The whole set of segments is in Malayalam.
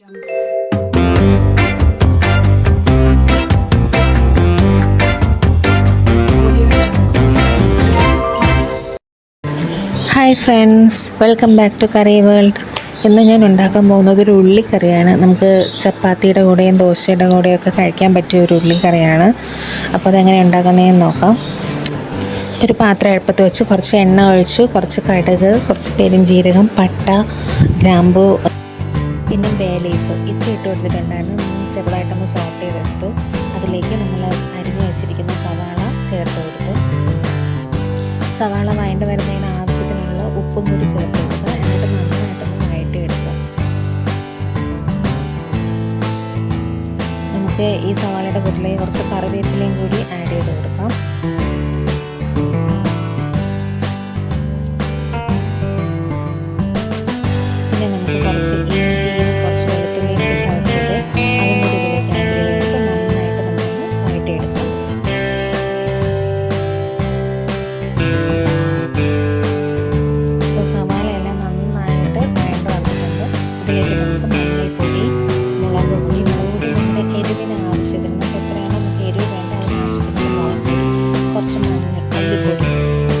Hi friends welcome back to curry world ഇന്ന് ഞാൻ ഉണ്ടാക്കാൻ പോകുന്നത് ഒരു ഉള്ളിക്കറിയാണ്. നമുക്ക് ചപ്പാത്തിയുടെ കൂടെയും ദോശയുടെ കൂടെയും ഒക്കെ കഴിക്കാൻ പറ്റിയ ഒരു ഉള്ളിക്കറിയാണ്. അപ്പോൾ അതെങ്ങനെ ഉണ്ടാക്കുന്നതെന്ന് നോക്കാം. ഒരു പാത്രം അടുപ്പത്ത് വെച്ച് കുറച്ച് എണ്ണ ഒഴിച്ചു. കുറച്ച് കടുക് കുറച്ച് പെരും ജീരകം പട്ട ഗ്രാമ്പു പിന്നെ ബേ ലീഫ് ഇത്ര ഇട്ട് കൊടുത്തിട്ടുണ്ടായിരുന്നു. ചെറുതായിട്ടൊന്ന് സോട്ട് ചെയ്തെടുത്തു. അതിലേക്ക് നമ്മൾ അരിഞ്ഞു വെച്ചിരിക്കുന്ന സവാള ചേർത്ത് കൊടുത്തു. സവാള വഴണ്ട് വരുന്നതിന് ആവശ്യത്തിനുള്ള ഉപ്പും കൂടി ചേർത്ത് കൊടുക്കുക. എന്നിട്ട് നന്നായിട്ടൊന്ന് വഴറ്റിയെടുക്കുക നമുക്ക് ഈ സവാളയുടെ കൂട്ടിലേക്ക് കുറച്ച് കറിവേപ്പിലയും കൂടി ആഡ് നമുക്ക് മഞ്ഞൾപ്പൊടി മുളക് പൊടി മുളക് നമ്മുടെ എരിവിന് ആവശ്യത്തിന് നമുക്ക് എത്രയാണോ നമുക്ക് എരിവ് വേണ്ട അതിന് ആവശ്യത്തിന് മുളക് കുറച്ച് മല്ലിപ്പൊടി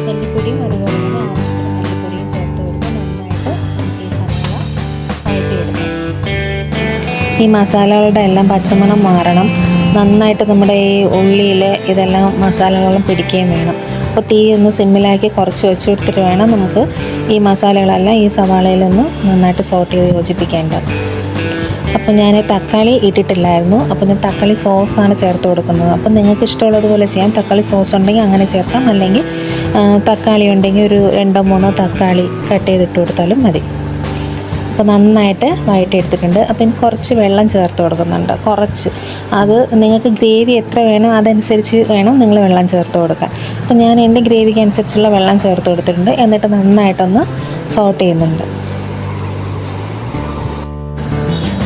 മല്ലിപ്പൊടിയും അതുപോലെ തന്നെ ആവശ്യത്തിന് മല്ലിപ്പൊടിയും ചേർത്ത് കൊടുത്ത് നന്നായിട്ട് നമുക്ക് ഈ സവാള ഈ മസാലകളുടെ എല്ലാം പച്ചമണം മാറണം. നന്നായിട്ട് നമ്മുടെ ഈ ഉള്ളിയിൽ ഇതെല്ലാം മസാലകളും പിടിക്കുകയും വേണം. അപ്പോൾ തീ ഒന്ന് സിമ്മിലാക്കി കുറച്ച് വെച്ച് കൊടുത്തിട്ട് വേണം നമുക്ക് ഈ മസാലകളെല്ലാം ഈ സവാളയിലൊന്ന് നന്നായിട്ട് സോട്ട് ചെയ്ത് യോജിപ്പിക്കേണ്ടത് അപ്പോൾ ഞാൻ തക്കാളി ഇട്ടിട്ടില്ലായിരുന്നു. അപ്പോൾ ഞാൻ തക്കാളി സോസാണ് ചേർത്ത് കൊടുക്കുന്നത്. അപ്പോൾ നിങ്ങൾക്ക് ഇഷ്ടമുള്ളതുപോലെ ചെയ്യാം. തക്കാളി സോസ് ഉണ്ടെങ്കിൽ അങ്ങനെ ചേർക്കാം. അല്ലെങ്കിൽ തക്കാളി ഉണ്ടെങ്കിൽ ഒരു രണ്ടോ മൂന്നോ തക്കാളി കട്ട് ചെയ്തിട്ട് കൊടുത്താലും മതി. അപ്പോൾ നന്നായിട്ട് വഴറ്റിയെടുത്തിട്ടുണ്ട് അപ്പോൾ ഇനി കുറച്ച് വെള്ളം ചേർത്ത് കൊടുക്കുന്നുണ്ട്. കുറച്ച്. അത് നിങ്ങൾക്ക് ഗ്രേവി എത്ര വേണം അതനുസരിച്ച് വേണം നിങ്ങൾ വെള്ളം ചേർത്ത് കൊടുക്കാൻ. അപ്പോൾ ഞാൻ എന്റെ ഗ്രേവിക്ക് അനുസരിച്ചുള്ള വെള്ളം ചേർത്ത് കൊടുത്തിട്ടുണ്ട്. എന്നിട്ട് നന്നായിട്ടൊന്ന് സോട്ട് ചെയ്യുന്നുണ്ട്.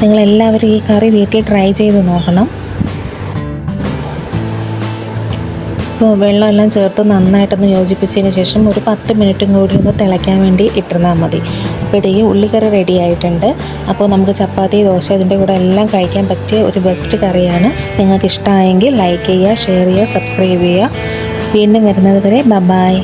നിങ്ങളെല്ലാവരും ഈ കറി വീട്ടിൽ ട്രൈ ചെയ്ത് നോക്കണം. വെള്ളമെല്ലാം ചേർത്ത് നന്നായിട്ടൊന്ന് യോജിപ്പിച്ചതിന് ശേഷം ഒരു പത്ത് മിനിറ്റും കൂടി ഒന്ന് തിളയ്ക്കാൻ വേണ്ടി ഇട്ടിരുന്നാൽ മതി. അപ്പോഴത്തേക്ക് ഉള്ളിക്കറി റെഡി ആയിട്ടുണ്ട്. അപ്പോൾ നമുക്ക് ചപ്പാത്തി ദോശ ഇതിന്റെ കൂടെ എല്ലാം കഴിക്കാൻ പറ്റിയ ഒരു ബെസ്റ്റ് കറിയാണ്. നിങ്ങൾക്ക് ഇഷ്ടമായെങ്കിൽ ലൈക്ക് ചെയ്യുക ഷെയർ ചെയ്യുക സബ്സ്ക്രൈബ് ചെയ്യുക. വീണ്ടും വരുന്നത് വരെ ബബായ്